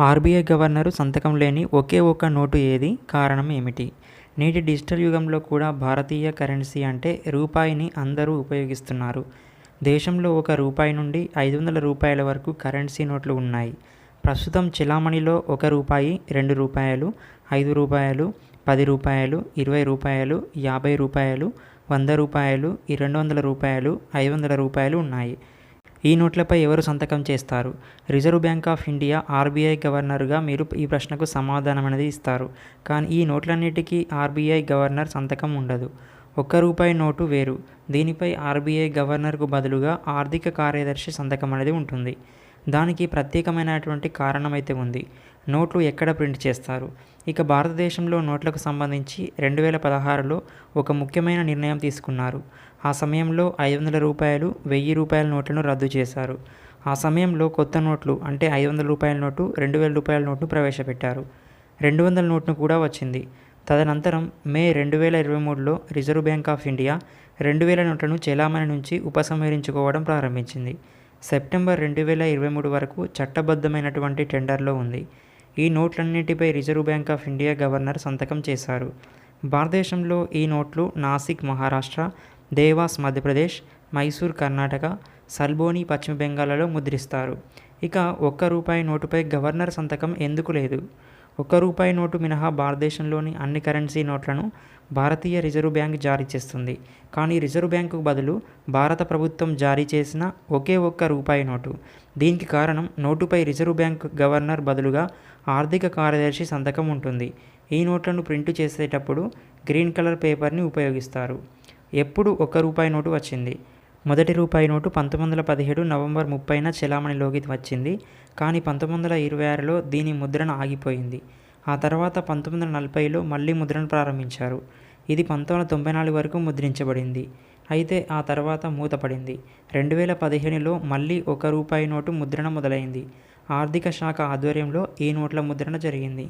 RBI governor సంతకం లేని ఒకే ఒక్క నోటు ఏది? కారణం ఏమిటి? నేటి డిజిటల్ యుగంలో కూడా భారతీయ కరెన్సీ అంటే రూపాయిని అందరూ ఉపయోగిస్తున్నారు. దేశంలో ఒక రూపాయి నుండి ఐదు వందల రూపాయల వరకు కరెన్సీ నోట్లు ఉన్నాయి. ప్రస్తుతం చిలామణిలో ఒక రూపాయి రెండు రూపాయలు ఐదు రూపాయలు పది రూపాయలు ఇరవై రూపాయలు యాభై రూపాయలు వంద రూపాయలు ఈ రెండు వందల రూపాయలు ఐదు వందల రూపాయలు ఉన్నాయి. ఈ నోట్లపై ఎవరు సంతకం చేస్తారు? Reserve bank of India RBI గవర్నర్గా మీరు ఈ ప్రశ్నకు సమాధానం అనేది ఇస్తారు. కానీ ఈ నోట్లన్నిటికీ ఆర్బీఐ గవర్నర్ సంతకం ఉండదు. ఒక్క రూపాయి నోటు వేరు. దీనిపై ఆర్బీఐ గవర్నర్కు బదులుగా ఆర్థిక కార్యదర్శి సంతకం అనేది ఉంటుంది. దానికి ప్రత్యేకమైనటువంటి కారణం అయితే ఉంది. నోట్లు ఎక్కడ ప్రింట్ చేస్తారు? ఇక భారతదేశంలో నోట్లకు సంబంధించి రెండు వేల పదహారులో ఒక ముఖ్యమైన నిర్ణయం తీసుకున్నారు. ఆ సమయంలో ఐదు వందల రూపాయలు వెయ్యి రూపాయల నోట్లను రద్దు చేశారు. ఆ సమయంలో కొత్త నోట్లు అంటే ఐదు వందల రూపాయల నోటు రెండు వేల రూపాయల నోట్ను ప్రవేశపెట్టారు. రెండు వందల నోట్ను కూడా వచ్చింది. తదనంతరం మే రెండు వేల ఇరవై మూడులో రిజర్వ్ బ్యాంక్ ఆఫ్ ఇండియా రెండు వేల నోట్లను చెలామణి నుంచి ఉపసంహరించుకోవడం ప్రారంభించింది. సెప్టెంబర్ రెండు వేల ఇరవై మూడు వరకు చట్టబద్ధమైనటువంటి టెండర్లో ఉంది. ఈ నోట్లన్నిటిపై reserve bank of India governor సంతకం చేశారు. భారతదేశంలో ఈ నోట్లు నాసిక్ మహారాష్ట్ర దేవాస్ మధ్యప్రదేశ్ మైసూర్ కర్ణాటక సల్బోని పశ్చిమ బెంగాల్లో ముద్రిస్తారు. ఇక ఒక్క రూపాయి నోటుపై గవర్నర్ సంతకం ఎందుకు లేదు? ఒక్క రూపాయి నోటు మినహా భారతదేశంలోని అన్ని కరెన్సీ నోట్లను భారతీయ రిజర్వ్ బ్యాంక్ జారీ చేస్తుంది. కానీ రిజర్వ్ బ్యాంకు బదులు భారత ప్రభుత్వం జారీ చేసిన ఒకే ఒక్క రూపాయి నోటు. దీనికి కారణం నోటుపై రిజర్వ్ బ్యాంక్ గవర్నర్ బదులుగా ఆర్థిక కార్యదర్శి సంతకం ఉంటుంది. ఈ నోట్లను ప్రింట్ చేసేటప్పుడు గ్రీన్ కలర్ పేపర్ని ఉపయోగిస్తారు. ఎప్పుడు ఒక్క రూపాయి నోటు వచ్చింది? మొదటి రూపాయి నోటు పంతొమ్మిది వందల పదిహేడు నవంబర్ ముప్పైన చెలామణిలోకి వచ్చింది. కానీ పంతొమ్మిది వందల ఇరవై ఆరులో దీని ముద్రణ ఆగిపోయింది. ఆ తర్వాత పంతొమ్మిది వందల నలభైలో మళ్ళీ ముద్రణ ప్రారంభించారు. ఇది పంతొమ్మిది వందల తొంభై నాలుగు వరకు ముద్రించబడింది. అయితే ఆ తర్వాత మూతపడింది. రెండు వేల పదిహేనులో మళ్ళీ ఒక రూపాయి నోటు ముద్రణ మొదలైంది. ఆర్థిక శాఖ ఆధ్వర్యంలో ఈ నోట్ల ముద్రణ జరిగింది.